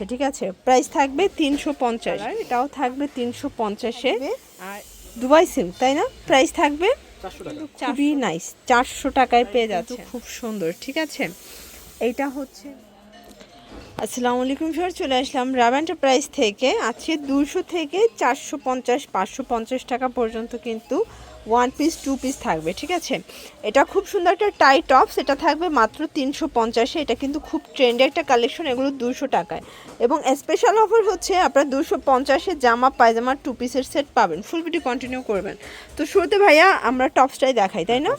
আছে ঠিক আছে? প্রাইস থাকবে তিনশো পঞ্চাশ। এটাও থাকবে তিনশো পঞ্চাশে। আর দুবাই সিল্ক তাই না? প্রাইস থাকবে চারশো খুবই নাইস চারশো টাকায় পেয়ে যাচ্ছে। খুব সুন্দর ঠিক আছে? এইটা হচ্ছে আসসালামু আলাইকুম স্যার চলে আসলাম রাব এন্টারপ্রাইজ থেকে। আজকে দুশো থেকে চারশো পঞ্চাশ পাঁচশো পঞ্চাশ টাকা পর্যন্ত কিন্তু ওয়ান পিস টু পিস থাকবে ঠিক আছে? এটা খুব সুন্দর একটা টাই টপস এটা থাকবে মাত্র তিনশো পঞ্চাশে এটা কিন্তু খুব ট্রেন্ডে একটা কালেকশন এগুলো দুশো টাকায়। এবং স্পেশাল অফার হচ্ছে আপনার দুশো পঞ্চাশে জামা পায়জামা টু পিসের সেট পাবেন। ফুল ভিডিও কন্টিনিউ করবেন। তো শুরুতে ভাইয়া আমরা টপসটাই দেখাই তাই না?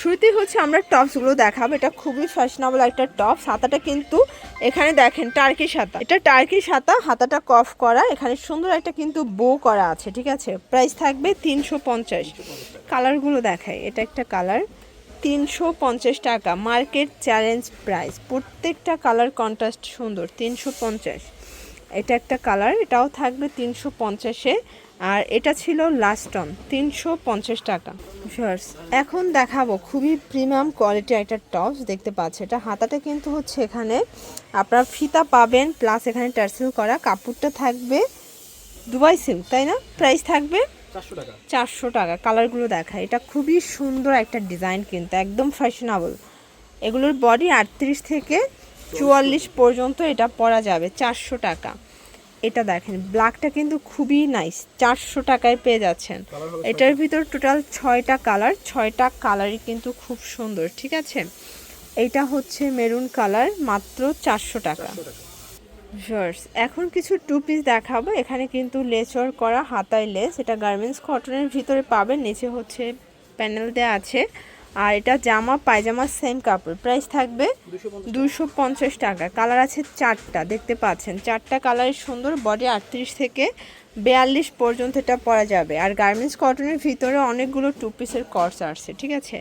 শুরুতেই হচ্ছে আমরা টপসগুলো দেখাবো। এটা খুবই ফ্যাশনেবল একটা টপস হাতাটা কিন্তু এখানে দেখেন টার্কি হাতা এটা টার্কি হাতা হাতাটা কফ করা। এখানে সুন্দর একটা কিন্তু বো করা আছে ঠিক আছে? প্রাইস থাকবে তিনশো পঞ্চাশ কালারগুলো দেখায় এটা একটা কালার। তিনশো পঞ্চাশ টাকা মার্কেট চ্যালেঞ্জ প্রাইস। প্রত্যেকটা কালার কন্ট্রাস্ট সুন্দর তিনশো পঞ্চাশ। এটা একটা কালার এটাও থাকবে তিনশো পঞ্চাশে। আর এটা ছিল লাস্ট অন তিনশো পঞ্চাশ টাকা। Viewers, এখন দেখাবো খুবই প্রিমিয়াম কোয়ালিটি একটা টপস দেখতে পাচ্ছে। এটা হাতাটা কিন্তু হচ্ছে এখানে আপনার ফিতা পাবেন প্লাস এখানে টার্সেল করা কাপড়টা থাকবে দুবাই সিল্ক তাই না? প্রাইস থাকবে চারশো টাকা। কালারগুলো দেখা। এটা খুবই সুন্দর একটা ডিজাইন কিন্তু একদম ফ্যাশনেবল। এগুলোর বডি আটত্রিশ থেকে চুয়াল্লিশ পর্যন্ত এটা পরা যাবে চারশো টাকা। এটা দেখেন ব্ল্যাকটা কিন্তু খুবই নাইস চারশো টাকায় পেয়ে যাচ্ছেন। এটার ভিতর টোটাল ছয়টা কালার ছয়টা কালারই কিন্তু খুব সুন্দর ঠিক আছে? এইটা হচ্ছে মেরুন কালার মাত্র চারশো টাকা। চারশো এখন কিছু টু পিস দেখাবো। এখানে কিন্তু লেচর করা হাতায় লেস। এটা গার্মেন্টস কটনের ভিতরে পাবেন নিচে হচ্ছে প্যানেল দেওয়া আছে। আর এটা জামা পায়জামা সেম কাপড়। প্রাইস থাকবে দুশো পঞ্চাশ। দুশো পঞ্চাশ টাকা। কালার আছে চারটা দেখতে পাচ্ছেন। চারটা কালারের সুন্দর বডি আটত্রিশ থেকে বিয়াল্লিশ পর্যন্ত এটা পরা যাবে। আর গার্মেন্টস কটনের ভিতরে অনেকগুলো টু পিসের কর্স আসছে ঠিক আছে?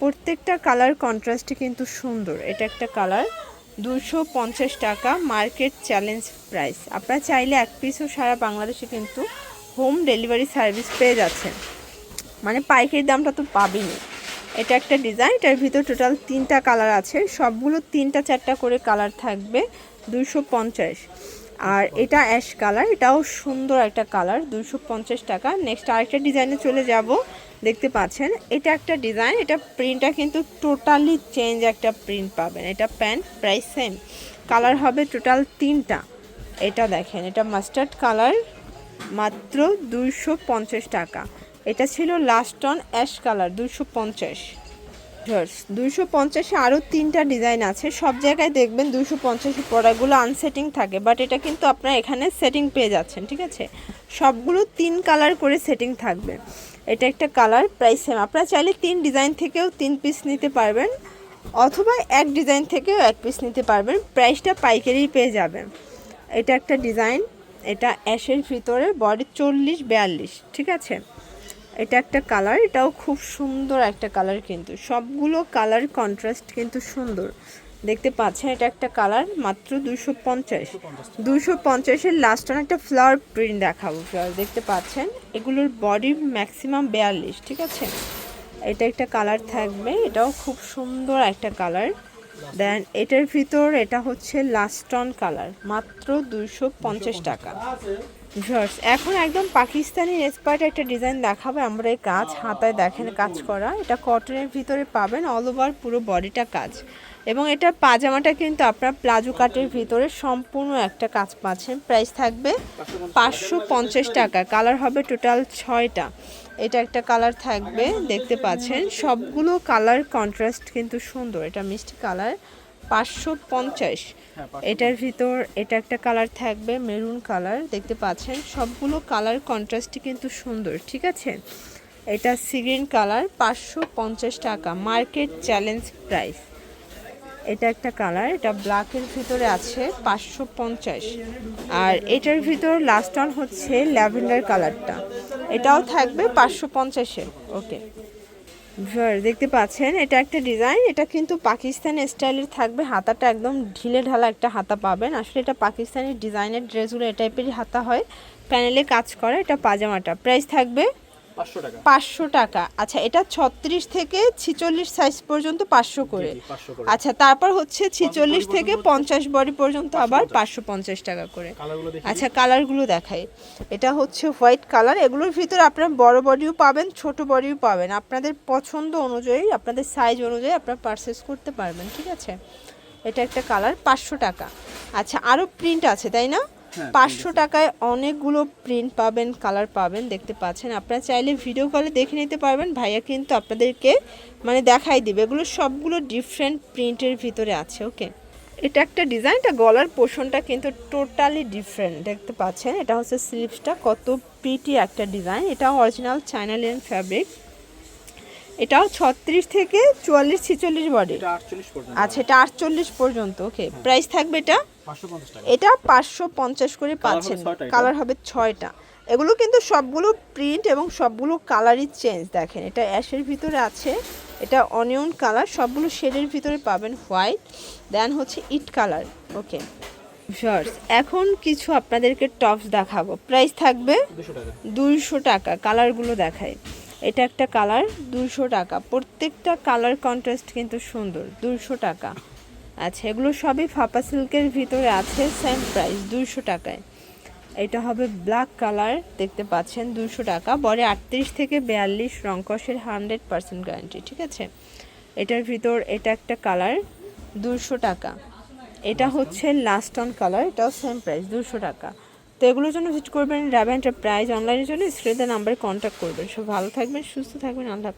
প্রত্যেকটা কালার কন্ট্রাস্টে কিন্তু সুন্দর। এটা একটা কালার দুশো পঞ্চাশ টাকা মার্কেট চ্যালেঞ্জ প্রাইস। আপনারা চাইলে এক পিসও সারা বাংলাদেশে কিন্তু হোম ডেলিভারি সার্ভিস পেয়ে যাচ্ছেন। মানে পাইকারি দামটা তো পাবেনই। এটা একটা ডিজাইন, এটার ভিতর টোটাল তিনটা কালার আছে। সবগুলো তিনটা চারটা করে কালার থাকবে দুশো পঞ্চাশ। আর এটা অ্যাশ কালার, এটাও সুন্দর একটা কালার, দুশো পঞ্চাশ টাকা। নেক্সট আরেকটা ডিজাইনে চলে যাব। দেখতে পাচ্ছেন, এটা একটা ডিজাইন এটা প্রিন্টটা কিন্তু টোটালি চেঞ্জ একটা প্রিন্ট পাবেন। এটা প্যান্ট প্রাইস সেম কালার হবে টোটাল তিনটা। এটা দেখেন, এটা মাস্টার্ড কালার মাত্র দুইশো পঞ্চাশ টাকা। এটা ছিল লাস্ট অন অ্যাশ কালার দুশো পঞ্চাশ। দুইশো পঞ্চাশে আরও তিনটা ডিজাইন আছে। সব জায়গায় দেখবেন দুইশো পঞ্চাশে পড়াগুলো আনসেটিং থাকে বাট এটা কিন্তু আপনারা এখানে সেটিং পেয়ে যাচ্ছেন, ঠিক আছে? সবগুলো তিন কালার করে সেটিং থাকবে। এটা একটা কালার প্রাইস সেম আপনারা চাইলে তিন ডিজাইন থেকেও তিন পিস নিতে পারবেন, অথবা এক ডিজাইন থেকেও এক পিস নিতে পারবেন। প্রাইসটা পাইকারি পেয়ে যাবেন। এটা একটা ডিজাইন এটা অ্যাশের ভিতরে, বডি চল্লিশ বিয়াল্লিশ, ঠিক আছে? এটা একটা কালার এটাও খুব সুন্দর একটা কালার কিন্তু। সবগুলো কালার কন্ট্রাস্ট কিন্তু সুন্দর। দেখতে পাচ্ছেন এটা একটা কালার মাত্র দুশো পঞ্চাশ। দুশো পঞ্চাশের লাস্ট অন একটা ফ্লাওয়ার প্রিন্ট দেখাবো ফ্লাওয়ার দেখতে পাচ্ছেন? এগুলোর বডি ম্যাক্সিমাম বিয়াল্লিশ, ঠিক আছে? এটা একটা কালার থাকবে, এটাও খুব সুন্দর একটা কালার দেন এটার ভিতর এটা হচ্ছে লাস্ট অন কালার মাত্র দুশো টাকা। এখন একদম পাকিস্তানি এক্সপার্ট একটা ডিজাইন দেখাবে আমরা এই কাজ হাতায় দেখেন কাজ করা। এটা কটনের ভিতরে পাবেন অল ওভার পুরো বডিটা কাজ। এবং এটা পাজামাটা কিন্তু আপনার প্লাজো কাটের ভিতরে সম্পূর্ণ একটা কাজ পাচ্ছেন। প্রাইস থাকবে পাঁচশো পঞ্চাশ টাকা কালার হবে টোটাল ছয়টা। এটা একটা কালার থাকবে, দেখতে পাচ্ছেন। সবগুলো কালার কন্ট্রাস্ট কিন্তু সুন্দর, এটা মিষ্টি কালার পাঁচশো পঞ্চাশ। এটার ভিতর এটা একটা কালার থাকবে মেরুন কালার দেখতে পাচ্ছেন? সবগুলো কালার কন্ট্রাস্টই কিন্তু সুন্দর ঠিক আছে? এটা সিগ্রিন কালার পাঁচশো পঞ্চাশ টাকা মার্কেট চ্যালেঞ্জ প্রাইস এটা একটা কালার এটা ব্ল্যাকের ভিতরে আছে পাঁচশো পঞ্চাশ। আর এটার ভিতর লাস্ট অন হচ্ছে ল্যাভেন্ডার কালারটা। এটাও থাকবে পাঁচশো পঞ্চাশে ওকে দেখতে পাচ্ছেন, এটা একটা ডিজাইন, এটা কিন্তু পাকিস্তানি স্টাইলের থাকবে। হাতাটা একদম ঢিলে ঢালা একটা হাতা পাবেন। আসলে এটা পাকিস্তানি ডিজাইনের ড্রেসগুলো এ টাইপেরই হাতা হয়। প্যানেলে কাজ করে, এটা পাজামাটা। প্রাইস থাকবে পাঁচশো টাকা। আচ্ছা এটা ছত্রিশ থেকে ছিচল্লিশ সাইজ পর্যন্ত পাঁচশো করে। জি, 500 করে। আচ্ছা তারপর হচ্ছে ছিচল্লিশ থেকে পঞ্চাশ বডি পর্যন্ত আবার পাঁচশো পঞ্চাশ টাকা করে। আচ্ছা কালারগুলো দেখাই। এটা হচ্ছে হোয়াইট কালার এগুলোর ভিতরে আপনার বড় বডিও পাবেন ছোট বডিও পাবেন। আপনাদের পছন্দ অনুযায়ী আপনাদের সাইজ অনুযায়ী আপনারা পারচেস করতে পারবেন ঠিক আছে? এটা একটা কালার পাঁচশো টাকা। আচ্ছা আরও প্রিন্ট আছে তাই না? পাঁচশো টাকায় অনেকগুলো প্রিন্ট পাবেন কালার পাবেন দেখতে পাচ্ছেন। আপনারা চাইলে ভিডিও কলে দেখে নিতে পারবেন ভাইয়া কিন্তু আপনাদেরকে মানে দেখাই দিবে। এগুলো সবগুলো ডিফারেন্ট প্রিন্টের ভিতরে আছে ওকে এটা একটা ডিজাইনটা গলার পোষণটা কিন্তু টোটালি ডিফারেন্ট দেখতে পাচ্ছেন? এটা হচ্ছে স্লিভসটা কত পিটি একটা ডিজাইন এটাও অরিজিনাল চাইনা লেন ফ্যাব্রিক এটাও ছত্রিশ থেকে চুয়াল্লিশ ছিচল্লিশ বডি এটা আচ্ছা এটা আটচল্লিশ পর্যন্ত ওকে প্রাইস থাকবে এটা এটা পাঁচশো পঞ্চাশ করে পাচ্ছেন। কালার হবে ছয়টা। এগুলো কিন্তু সবগুলো প্রিন্ট এবং সবগুলো কালারই চেঞ্জ দেখেন। এটা অ্যাশের ভিতরে আছে এটা অনিয়ন কালার সবগুলো শেডের ভিতরে পাবেন হোয়াইট দেন হচ্ছে ইট কালার ওকে শর্টস এখন কিছু আপনাদেরকে টপস দেখাবো। প্রাইস থাকবে দুইশো টাকা কালারগুলো দেখায় এটা একটা কালার দুইশো টাকা। প্রত্যেকটা কালার কন্ট্রাস্ট কিন্তু সুন্দর দুইশো টাকা। আচ্ছা এগুলো সবই ফাপা সিল্কের ভিতরে আছে সেম প্রাইস দুইশো টাকায়। এটা হবে ব্ল্যাক কালার দেখতে পাচ্ছেন দুশো টাকা। বড়ে আটত্রিশ থেকে বিয়াল্লিশ রংকসের হান্ড্রেড পার্সেন্ট গ্যারান্টি ঠিক আছে? এটার ভিতর এটা একটা কালার দুশো টাকা। এটা হচ্ছে লাস্ট অন কালার এটাও সেম প্রাইস দুশো টাকা। তো এগুলোর জন্য ভিজিট করবেন র্যাব এন্টারপ্রাইজ অনলাইনের জন্য, স্ক্রিনে নাম্বারে কন্ট্যাক্ট করবেন। সব ভালো থাকবেন, সুস্থ থাকবেন, আল্লাহ।